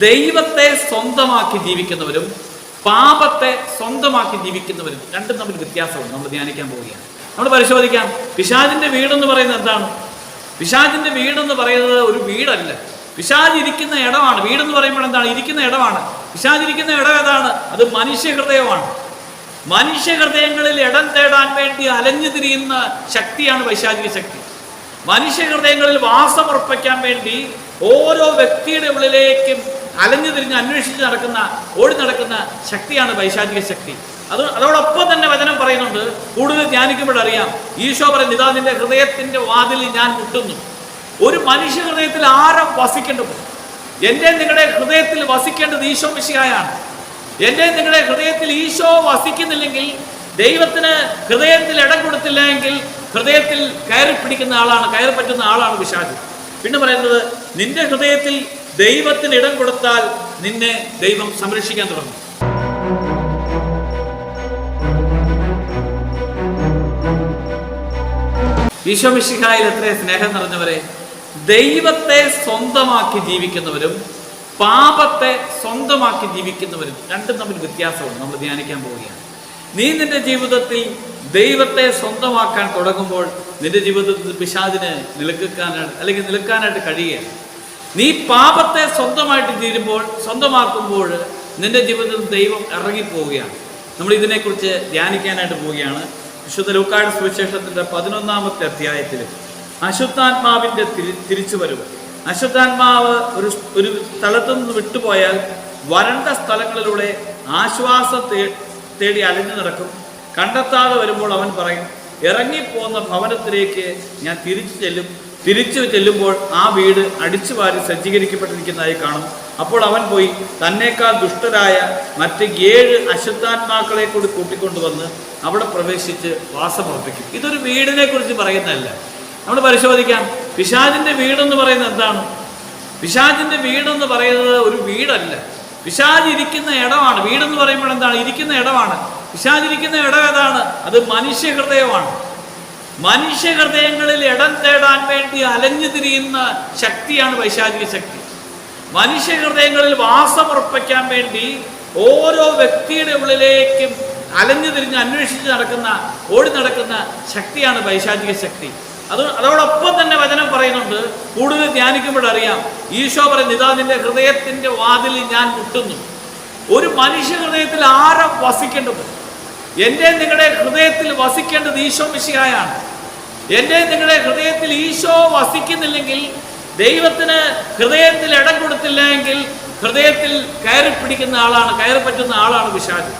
ദൈവത്തെ സ്വന്തമാക്കി ജീവിക്കുന്നവരും പാപത്തെ സ്വന്തമാക്കി ജീവിക്കുന്നവരും രണ്ടും തമ്മിൽ വ്യത്യാസമുണ്ട്. നമ്മൾ ധ്യാനിക്കാൻ പോവുകയാണ്. നമ്മൾ പരിശോധിക്കാം. പിശാചിന്റെ വീടെന്ന് പറയുന്നത് എന്താണ്? പിശാചിന്റെ വീടെന്ന് പറയുന്നത് ഒരു വീടല്ല. പിശാജ് ഇരിക്കുന്ന ഇടമാണ്. വീടെന്ന് പറയുമ്പോൾ എന്താണ്? ഇരിക്കുന്ന ഇടമാണ്. പിശാജ് ഇരിക്കുന്ന ഇടം ഏതാണ്? അത് മനുഷ്യഹൃദയമാണ്. മനുഷ്യഹൃദയങ്ങളിൽ മനുഷ്യ ഹൃദയങ്ങളിൽ ഇടം തേടാൻ വേണ്ടി അലഞ്ഞു തിരിയുന്ന ശക്തിയാണ് വൈശാചിക ശക്തി. മനുഷ്യഹൃദയങ്ങളിൽ വാസമുറപ്പിക്കാൻ വേണ്ടി ഓരോ വ്യക്തിയുടെ ഉള്ളിലേക്കും അലഞ്ഞു തിരിഞ്ഞ് അന്വേഷിച്ച് നടക്കുന്ന ഓടി നടക്കുന്ന ശക്തിയാണ് വൈശാചിക ശക്തി. അത് അതോടൊപ്പം തന്നെ വചനം പറയുന്നുണ്ട് കൂടുതൽ ധ്യാനിക്കുമ്പോഴറിയാം ഈശോ പറയുന്നത് ഇതാ നിന്റെ ഹൃദയത്തിന്റെ വാതിൽ ഞാൻ മുട്ടുന്നു. ഒരു മനുഷ്യ ഹൃദയത്തിൽ ആരും വസിക്കേണ്ടത്? എന്റെ നിങ്ങളുടെ ഹൃദയത്തിൽ വസിക്കേണ്ടത് ഈശോ മിശിഹായാണ്. എന്റെ നിങ്ങളുടെ ഹൃദയത്തിൽ ഈശോ വസിക്കുന്നില്ലെങ്കിൽ ദൈവത്തിന് ഹൃദയത്തിൽ ഇടം കൊടുത്തില്ല എങ്കിൽ ഹൃദയത്തിൽ കയറി പിടിക്കുന്ന ആളാണ് കയറി പറ്റുന്ന ആളാണ് വിശാചി പിന്നെ പറയുന്നത് നിന്റെ ഹൃദയത്തിൽ ദൈവത്തിന് ഇടം കൊടുത്താൽ നിന്നെ ദൈവം സംരക്ഷിക്കാൻ തുടങ്ങും. ഈശോ മിശിഹായിൽ എത്ര സ്നേഹം നിറഞ്ഞവരെ ദൈവത്തെ സ്വന്തമാക്കി ജീവിക്കുന്നവരും പാപത്തെ സ്വന്തമാക്കി ജീവിക്കുന്നവരും രണ്ടും തമ്മിൽ വ്യത്യാസമുണ്ട്. നമ്മൾ ധ്യാനിക്കാൻ പോവുകയാണ്. നീ നിന്റെ ജീവിതത്തിൽ ദൈവത്തെ സ്വന്തമാക്കാൻ തുടങ്ങുമ്പോൾ നിന്റെ ജീവിതത്തിൽ പിശാദിന് നിലക്കാനായിട്ട് അല്ലെങ്കിൽ നിലക്കാനായിട്ട് കഴിയുകയാണ്. നീ പാപത്തെ സ്വന്തമായിട്ട് തീരുമ്പോൾ സ്വന്തമാക്കുമ്പോൾ നിന്റെ ജീവിതത്തിൽ ദൈവം ഇറങ്ങിപ്പോവുകയാണ്. നമ്മൾ ഇതിനെക്കുറിച്ച് ധ്യാനിക്കാനായിട്ട് പോവുകയാണ്. വിശുദ്ധ ലൂക്കാട് സുവിശേഷത്തിന്റെ പതിനൊന്നാമത്തെ അധ്യായത്തിൽ അശുദ്ധാത്മാവിന്റെ തിരി തിരിച്ചു വരവ് അശുദ്ധാത്മാവ് ഒരു ഒരു സ്ഥലത്തു നിന്ന് വിട്ടുപോയാൽ വരണ്ട സ്ഥലങ്ങളിലൂടെ ആശ്വാസം തേടി അലഞ്ഞു നടക്കും. കണ്ടെത്താതെ വരുമ്പോൾ അവൻ പറയും ഇറങ്ങിപ്പോന്ന ഭവനത്തിലേക്ക് ഞാൻ തിരിച്ചു ചെല്ലും. തിരിച്ചു ചെല്ലുമ്പോൾ ആ വീട് അടിച്ചു വാരി സജ്ജീകരിക്കപ്പെട്ടിരിക്കുന്നതായി കാണും. അപ്പോൾ അവൻ പോയി തന്നേക്കാൾ ദുഷ്ടരായ മറ്റ് ഏഴ് അശുദ്ധാത്മാക്കളെ കൂടി കൂട്ടിക്കൊണ്ടുവന്ന് അവിടെ പ്രവേശിച്ച് വാസമുറപ്പിക്കും ഇതൊരു വീടിനെ കുറിച്ച് പറയുന്നതല്ല. നമ്മൾ പരിശോധിക്കാം. പിശാചിന്റെ വീടെന്ന് പറയുന്നത് എന്താണ്? പിശാചിന്റെ വീടെന്ന് പറയുന്നത് ഒരു വീടല്ല. പിശാജ് ഇരിക്കുന്ന ഇടമാണ്. വീടെന്ന് പറയുമ്പോൾ എന്താണ്? ഇരിക്കുന്ന ഇടമാണ്. പിശാജ് ഇരിക്കുന്ന ഇടം ഏതാണ്? അത് മനുഷ്യ ഹൃദയമാണ്. മനുഷ്യ ഹൃദയങ്ങളിൽ ഇടം തേടാൻ വേണ്ടി അലഞ്ഞു തിരിയുന്ന ശക്തിയാണ് വൈശാചിക ശക്തി. മനുഷ്യ ഹൃദയങ്ങളിൽ വാസമുറപ്പിക്കാൻ വേണ്ടി ഓരോ വ്യക്തിയുടെ ഉള്ളിലേക്കും അലഞ്ഞു തിരിഞ്ഞ് അന്വേഷിച്ച് നടക്കുന്ന ഓടി നടക്കുന്ന ശക്തിയാണ് വൈശാചിക ശക്തി. അത് അതോടൊപ്പം തന്നെ വചനം പറയുന്നുണ്ട് കൂടുതൽ ധ്യാനിക്കുമ്പോഴറിയാം ഈശോ പറയുന്നത് ഇതാ നിന്റെ ഹൃദയത്തിന്റെ വാതിൽ ഞാൻ മുട്ടുന്നു. ഒരു മനുഷ്യ ഹൃദയത്തിൽ ആരം വസിക്കേണ്ടത്? എന്റെ നിങ്ങളുടെ ഹൃദയത്തിൽ വസിക്കേണ്ടത് ഈശോ മിശിഹായാണ്. എന്റെ നിങ്ങളുടെ ഹൃദയത്തിൽ ഈശോ വസിക്കുന്നില്ലെങ്കിൽ ദൈവത്തിന് ഹൃദയത്തിൽ ഇടം കൊടുത്തില്ല എങ്കിൽ ഹൃദയത്തിൽ കയറി പിടിക്കുന്ന ആളാണ് കയറി പറ്റുന്ന ആളാണ് പിശാച്.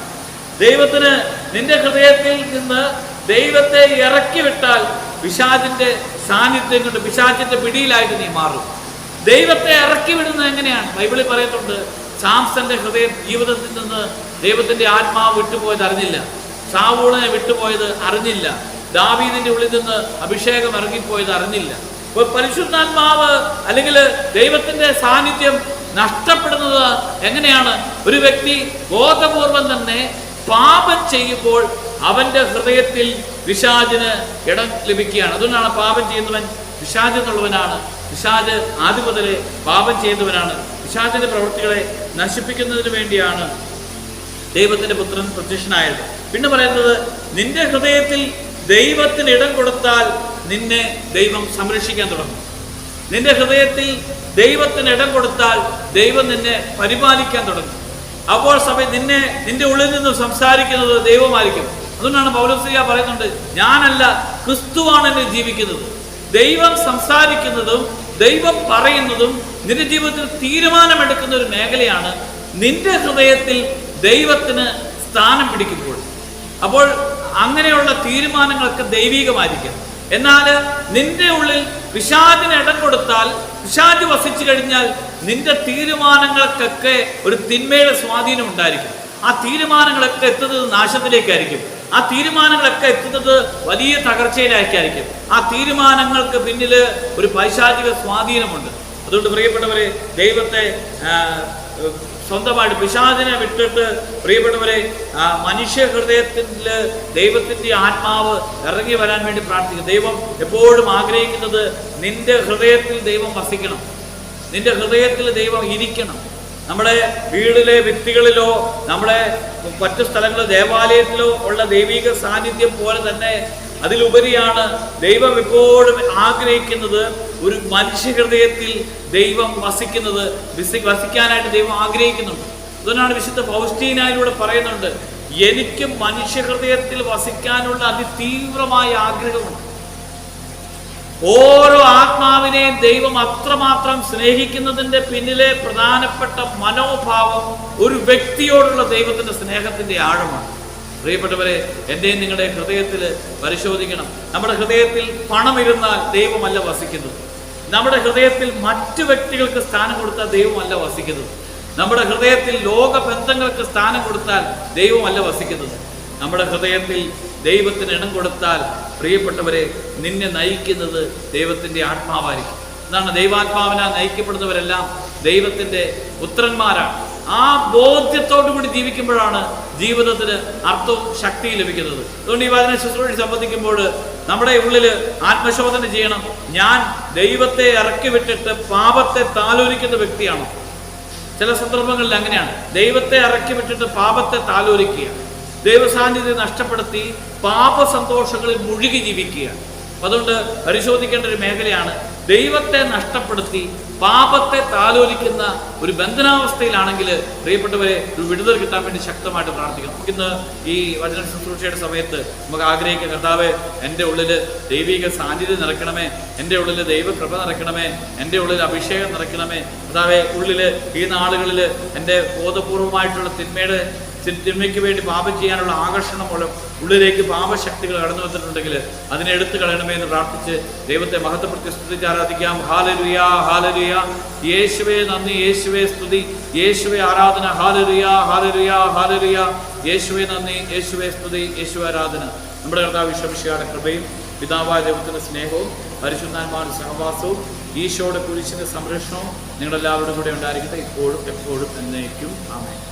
ദൈവത്തിന് നിന്റെ ഹൃദയത്തിൽ നിന്ന് ദൈവത്തെ ഇറക്കി വിട്ടാൽ പിശാചിന്റെ സാന്നിധ്യം കൊണ്ട് പിശാചിന്റെ പിടിയിലായിട്ട് നീ മാറും. ദൈവത്തെ ഇറക്കി വിടുന്നത് എങ്ങനെയാണ്? ബൈബിളിൽ പറയുന്നുണ്ട് സാംസന്റെ ഹൃദയം ജീവിതത്തിൽ നിന്ന് ദൈവത്തിന്റെ ആത്മാവ് വിട്ടുപോയത് അറിഞ്ഞില്ല സാവൂളിനെ വിട്ടുപോയത് അറിഞ്ഞില്ല. ദാവീദിന്റെ ഉള്ളിൽ നിന്ന് അഭിഷേകം ഇറങ്ങിപ്പോയത് അറിഞ്ഞില്ല. ഇപ്പൊ പരിശുദ്ധാത്മാവ് അല്ലെങ്കിൽ ദൈവത്തിന്റെ സാന്നിധ്യം നഷ്ടപ്പെടുന്നത് എങ്ങനെയാണ്? ഒരു വ്യക്തി ബോധപൂർവം തന്നെ പാപം ചെയ്യുമ്പോൾ അവന്റെ ഹൃദയത്തിൽ പിശാചിന് ഇടം ലഭിക്കുകയാണ്. അതുകൊണ്ടാണ് പാപം ചെയ്യുന്നവൻ പിശാജ് എന്നുള്ളവനാണ്. പിശാജ് ആദ്യം മുതലേ പാപം ചെയ്യുന്നവനാണ്. വിശാജിന്റെ പ്രവൃത്തികളെ നശിപ്പിക്കുന്നതിന് വേണ്ടിയാണ് ദൈവത്തിന്റെ പുത്രൻ പ്രത്യക്ഷനായത്. പിന്നെ പറയുന്നത് നിന്റെ ഹൃദയത്തിൽ ദൈവത്തിന് ഇടം കൊടുത്താൽ നിന്നെ ദൈവം സംരക്ഷിക്കാൻ തുടങ്ങും. നിന്റെ ഹൃദയത്തിൽ ദൈവത്തിന് ഇടം കൊടുത്താൽ ദൈവം നിന്നെ പരിപാലിക്കാൻ തുടങ്ങും. അപ്പോൾ സഭ നിന്നെ നിന്റെ ഉള്ളിൽ നിന്ന് സംസാരിക്കുന്നത് ദൈവമായിരിക്കും. അതുകൊണ്ടാണ് പൗരസ്ലിയ പറയുന്നുണ്ട് ഞാനല്ല ക്രിസ്തുവാണ് എന്നെ ജീവിക്കുന്നത്. ദൈവം സംസാരിക്കുന്നതും ദൈവം പറയുന്നതും നിന്റെ ജീവിതത്തിൽ തീരുമാനമെടുക്കുന്ന ഒരു മേഖലയാണ് നിന്റെ ഹൃദയത്തിൽ ദൈവത്തിന് സ്ഥാനം പിടിക്കുമ്പോൾ. അപ്പോൾ അങ്ങനെയുള്ള തീരുമാനങ്ങളൊക്കെ ദൈവികമായിരിക്കും. എന്നാൽ നിന്റെ ഉള്ളിൽ പിശാചിന് ഇടം കൊടുത്താൽ പിശാച് വസിച്ചു കഴിഞ്ഞാൽ നിന്റെ തീരുമാനങ്ങൾക്കൊക്കെ ഒരു തിന്മയുടെ സ്വാധീനം ഉണ്ടായിരിക്കും. ആ തീരുമാനങ്ങളൊക്കെ എത്തുന്നത് നാശത്തിലേക്കായിരിക്കും. ആ തീരുമാനങ്ങളൊക്കെ എത്തുന്നത് വലിയ തകർച്ചയിലേക്കായിരിക്കും. ആ തീരുമാനങ്ങൾക്ക് പിന്നിൽ ഒരു പൈശാചിക സ്വാധീനമുണ്ട്. അതുകൊണ്ട് പ്രിയപ്പെട്ടവരെ ദൈവത്തെ സ്വന്തമായിട്ട് പിശാദിനെ വിട്ടിട്ട് പ്രിയപ്പെട്ടവരെ മനുഷ്യ ഹൃദയത്തിൽ ദൈവത്തിന്റെ ആത്മാവ് ഇറങ്ങി വരാൻ വേണ്ടി പ്രാർത്ഥിക്കും ദൈവം എപ്പോഴും ആഗ്രഹിക്കുന്നത് നിന്റെ ഹൃദയത്തിൽ ദൈവം വസിക്കണം. നിന്റെ ഹൃദയത്തിൽ ദൈവം ഇരിക്കണം. നമ്മുടെ വീടിലെ വ്യക്തികളിലോ നമ്മുടെ മറ്റു സ്ഥലങ്ങളിലോ ദേവാലയത്തിലോ ഉള്ള ദൈവിക സാന്നിധ്യം പോലെ തന്നെ അതിലുപരിയാണ് ദൈവം എപ്പോഴും ആഗ്രഹിക്കുന്നത് ഒരു മനുഷ്യ ഹൃദയത്തിൽ ദൈവം വസിക്കുന്നത് വിസി- വസിക്കാനായിട്ട് ദൈവം ആഗ്രഹിക്കുന്നുണ്ട്. അതുകൊണ്ടാണ് വിശുദ്ധ പൗഷ്ടീനായിലൂടെ പറയുന്നുണ്ട് എനിക്ക് മനുഷ്യ ഹൃദയത്തിൽ വസിക്കാനുള്ള അതിതീവ്രമായ ആഗ്രഹമുണ്ട്. ഓരോ ആത്മാവിനെയും ദൈവം അത്രമാത്രം സ്നേഹിക്കുന്നതിന്റെ പിന്നിലെ പ്രധാനപ്പെട്ട മനോഭാവം ഒരു വ്യക്തിയോടുള്ള ദൈവത്തിന്റെ സ്നേഹത്തിന്റെ ആഴമാണ്. പ്രിയപ്പെട്ടവരെ എന്റെയും നിങ്ങളുടെ ഹൃദയത്തിൽ പരിശോധിക്കണം. നമ്മുടെ ഹൃദയത്തിൽ പണമിരുന്നാൽ ദൈവമല്ല വസിക്കുന്നത്. നമ്മുടെ ഹൃദയത്തിൽ മറ്റു വ്യക്തികൾക്ക് സ്ഥാനം കൊടുത്താൽ ദൈവമല്ല വസിക്കുന്നത്. നമ്മുടെ ഹൃദയത്തിൽ ലോക ബന്ധങ്ങൾക്ക് സ്ഥാനം കൊടുത്താൽ ദൈവമല്ല വസിക്കുന്നത്. നമ്മുടെ ഹൃദയത്തിൽ ദൈവത്തിന് ഇണം കൊടുത്താൽ പ്രിയപ്പെട്ടവരെ നിന്നെ നയിക്കുന്നത് ദൈവത്തിന്റെ ആത്മാവായിരിക്കും. എന്നാണ് ദൈവാത്മാവിനാൽ നയിക്കപ്പെടുന്നവരെല്ലാം ദൈവത്തിന്റെ പുത്രന്മാരാണ്. ആ ബോധ്യത്തോടു കൂടി ജീവിക്കുമ്പോഴാണ് ജീവിതത്തിന് അർത്ഥവും ശക്തിയും ലഭിക്കുന്നത്. അതുകൊണ്ട് ഈ വചന ശുശ്രൂഷ സംബന്ധിക്കുമ്പോൾ നമ്മുടെ ഉള്ളിൽ ആത്മശോധന ചെയ്യണം. ഞാൻ ദൈവത്തെ ഇറക്കി വിട്ടിട്ട് പാപത്തെ താലോലിക്കുന്ന വ്യക്തിയാണ്. ചില സന്ദർഭങ്ങളിൽ അങ്ങനെയാണ്. ദൈവത്തെ ഇറക്കി വിട്ടിട്ട് പാപത്തെ താലോലിക്കുക ദൈവസാന്നിധ്യം നഷ്ടപ്പെടുത്തി പാപ സന്തോഷങ്ങളിൽ മുഴുകി ജീവിക്കുക അതുകൊണ്ട് പരിശോധിക്കേണ്ട ഒരു മേഖലയാണ് ദൈവത്തെ നഷ്ടപ്പെടുത്തി പാപത്തെ താലോലിക്കുന്ന ഒരു ബന്ധനാവസ്ഥയിലാണെങ്കിൽ പ്രിയപ്പെട്ടവരെ ഒരു വിടുതൽ കിട്ടാൻ വേണ്ടി ശക്തമായിട്ട് പ്രാർത്ഥിക്കണം. ഇന്ന് ഈ വചന ശുശ്രൂഷയുടെ സമയത്ത് നമുക്ക് ആഗ്രഹിക്കുന്ന കർത്താവ് എന്റെ ഉള്ളിൽ ദൈവിക സാന്നിധ്യം നിറയ്ക്കണമേ എന്റെ ഉള്ളിൽ ദൈവകൃപ നിറയ്ക്കണമേ എന്റെ ഉള്ളിൽ അഭിഷേകം നിറയ്ക്കണമേ. കർത്താവെ ഉള്ളിൽ ഈ നാളുകളിൽ എന്റെ ബോധപൂർവമായിട്ടുള്ള തിന്മയുടെ തിന്മയ്ക്ക് വേണ്ടി പാപം ചെയ്യാനുള്ള ആകർഷണം മൂലം ഉള്ളിലേക്ക് പാപശക്തികൾ കടന്നു വന്നിട്ടുണ്ടെങ്കിൽ അതിനെ എടുത്തു കളയണമേ എന്ന് പ്രാർത്ഥിച്ച് ദൈവത്തെ മഹത്വപ്പെടുത്തി സ്തുതിച്ച് ആരാധിക്കാം. ഹാലരുയ ഹാലരുയ യേശുവേ നന്ദി യേശുവേ സ്തുതി. യേശുവേ ആരാധന. ഹാലരുയ ഹാലരുയ ഹാലരുയ യേശുവേ നന്ദി യേശുവേ സ്തുതി യേശുവേ ആരാധന. നമ്മുടെ കർത്താവ് വിശ്വമിശയുടെ കൃപയും പിതാവായ ദൈവത്തിന്റെ സ്നേഹവും പരിശുദ്ധാന്മാരുടെ സഹവാസവും ഈശോയുടെ കുരിശിന്റെ സംരക്ഷണവും നിങ്ങളെല്ലാവരുടെ കൂടെ ഉണ്ടായിരിക്കട്ടെ. ഇപ്പോഴും എപ്പോഴും എന്നേക്കും. ആമേൻ.